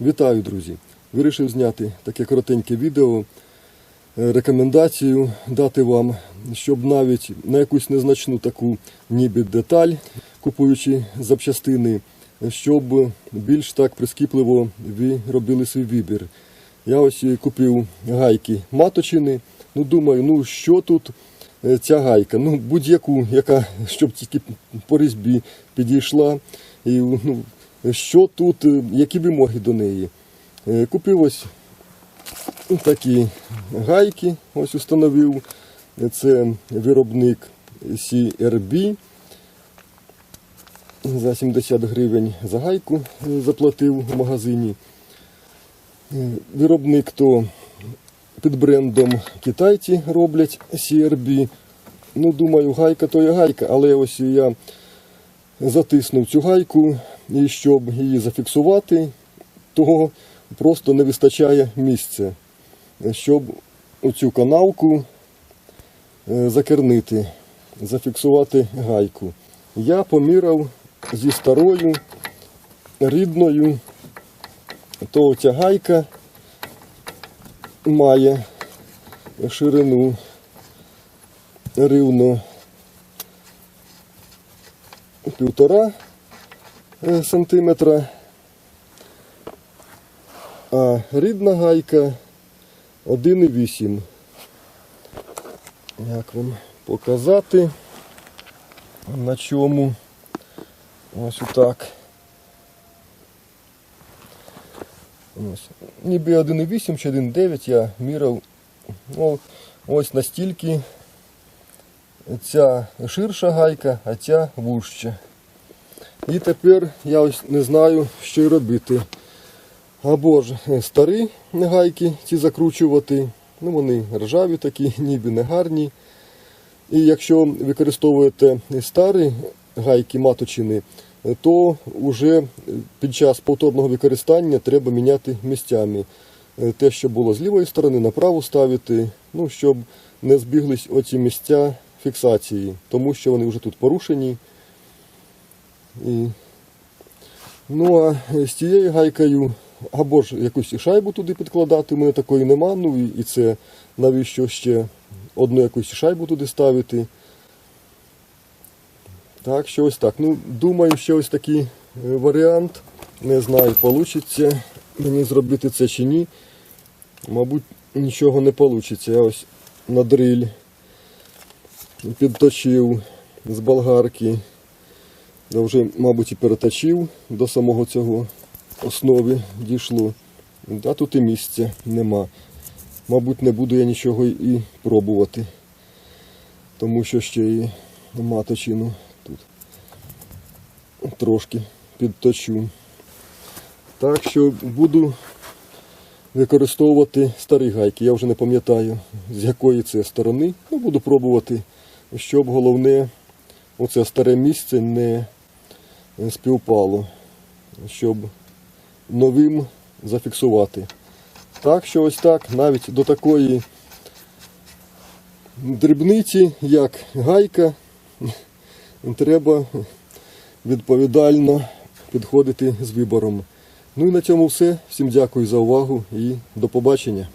Вітаю, друзі! Вирішив зняти таке коротеньке відео, е, рекомендацію дати вам, щоб навіть на якусь незначну таку ніби деталь, купуючи запчастини, щоб більш так прискіпливо ви робили свій вибір. Я ось купив гайки маточини. Ну, думаю, ну що тут е, ця гайка? Ну, будь-яку, яка щоб тільки по різьбі підійшла. І ну, що тут, е, які вимоги до неї. Е, Купив ось такі гайки, ось установив. Це виробник CRB. За 70 гривень за гайку е, заплатив в магазині. Виробник то під брендом китайці роблять CRB. Ну, думаю, гайка то є гайка, але ось я затиснув цю гайку, і щоб її зафіксувати, то просто не вистачає місця, щоб оцю канавку е, закернити, зафіксувати гайку. Я поміряв зі старою рідною, то ця гайка має ширину рівно півтора сантиметра, а рідна гайка 1,8. Як вам показати на чому? Ось отак. Ось. Ніби 1,8 чи 1,9 я міряв. Ну, ось настільки ця ширша гайка, а ця вужча. І тепер я ось не знаю, що й робити. Або ж е, старі гайки ці закручувати, ну вони ржаві такі, ніби не гарні. І якщо використовуєте старі гайки маточини, то вже під час повторного використання треба міняти місцями. Е, Те, що було з лівої сторони, на праву ставити, ну, щоб не збіглись оці місця фіксації, тому що вони вже тут порушені. І... Ну а з цією гайкою або ж якусь шайбу туди підкладати, у мене такої нема. Ну і- і це навіщо ще одну якусь шайбу туди ставити. Так, що ось так. Ну, думаю, що ось такий е, варіант. Не знаю, вийде мені зробити це чи ні. Мабуть, нічого не вийде. Я ось на дриль підточив з болгарки. Я вже, мабуть, і переточив до самого цього основи дійшло. А тут і місця нема. Мабуть, не буду я нічого і пробувати, тому що ще і маточину тут трошки підточу. Так що буду використовувати старі гайки. Я вже не пам'ятаю, з якої це сторони. Ну, буду пробувати, щоб головне оце старе місце не співпало, щоб новим зафіксувати. Так що ось так, навіть до такої дрібниці, як гайка, треба відповідально підходити з вибором. Ну і на цьому все. Всім дякую за увагу і до побачення.